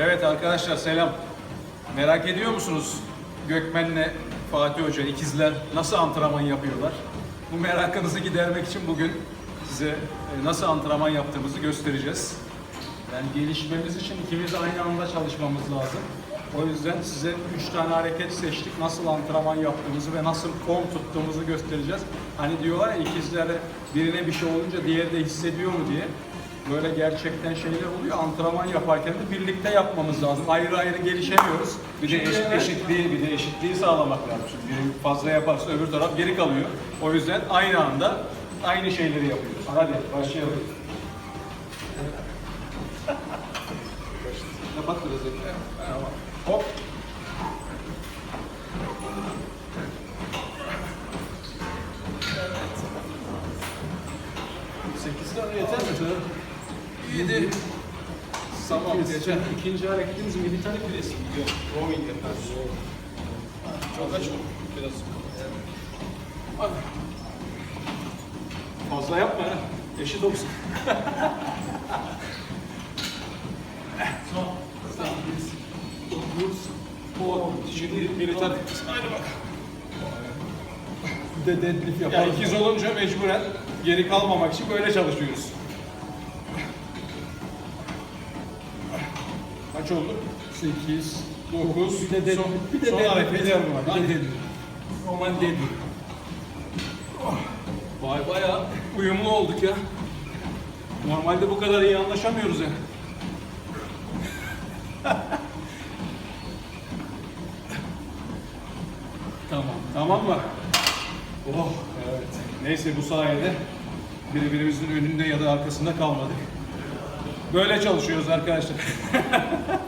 Evet arkadaşlar selam. Merak ediyor musunuz Gökmen'le Fatih Hoca ikizler nasıl antrenman yapıyorlar? Bu merakınızı gidermek için bugün size e, nasıl antrenman yaptığımızı göstereceğiz. Yani gelişmemiz için ikimiz aynı anda çalışmamız lazım. O yüzden size 3 tane hareket seçtik. Nasıl antrenman yaptığımızı ve nasıl form tuttuğumuzu göstereceğiz. Hani diyorlar ya ikizlere birine bir şey olunca diğeri de hissediyor mu diye. Böyle gerçekten şeyler oluyor. Antrenman yaparken de birlikte yapmamız lazım. Ayrı ayrı gelişemiyoruz. Bir de eşit, eşitliği, bir de eşitliği sağlamak lazım. Şimdi biri fazla yaparsa öbür taraf geri kalıyor. O yüzden aynı anda aynı şeyleri yapıyoruz. Hadi başlayalım. Kapat biraz. Tamam. Hop. Sekiz tane yeter mi sana? Yedi. Tamam geçen ikinci hareketimiz militer presi gidiyor. Rowing yaparız. Çok açma. Biraz. Fazla yapma ha. Eşit olsun. Son. Sekiz. Dokuz. On. Şimdi militer. Haydi bak. Bir de deadlift Ya yapalım. ikiz olunca mecburen geri kalmamak için böyle çalışıyoruz. Kaç oldu? 8, 9, Bir de son, Bir de son hareket. Bir de. Hadi. Bir de deadlift. Roman deadlift. Vay bayağı uyumlu olduk ya. Normalde bu kadar iyi anlaşamıyoruz ya. tamam. Tamam mı? Oh evet. Neyse bu sayede birbirimizin önünde ya da arkasında kalmadık. Böyle çalışıyoruz arkadaşlar.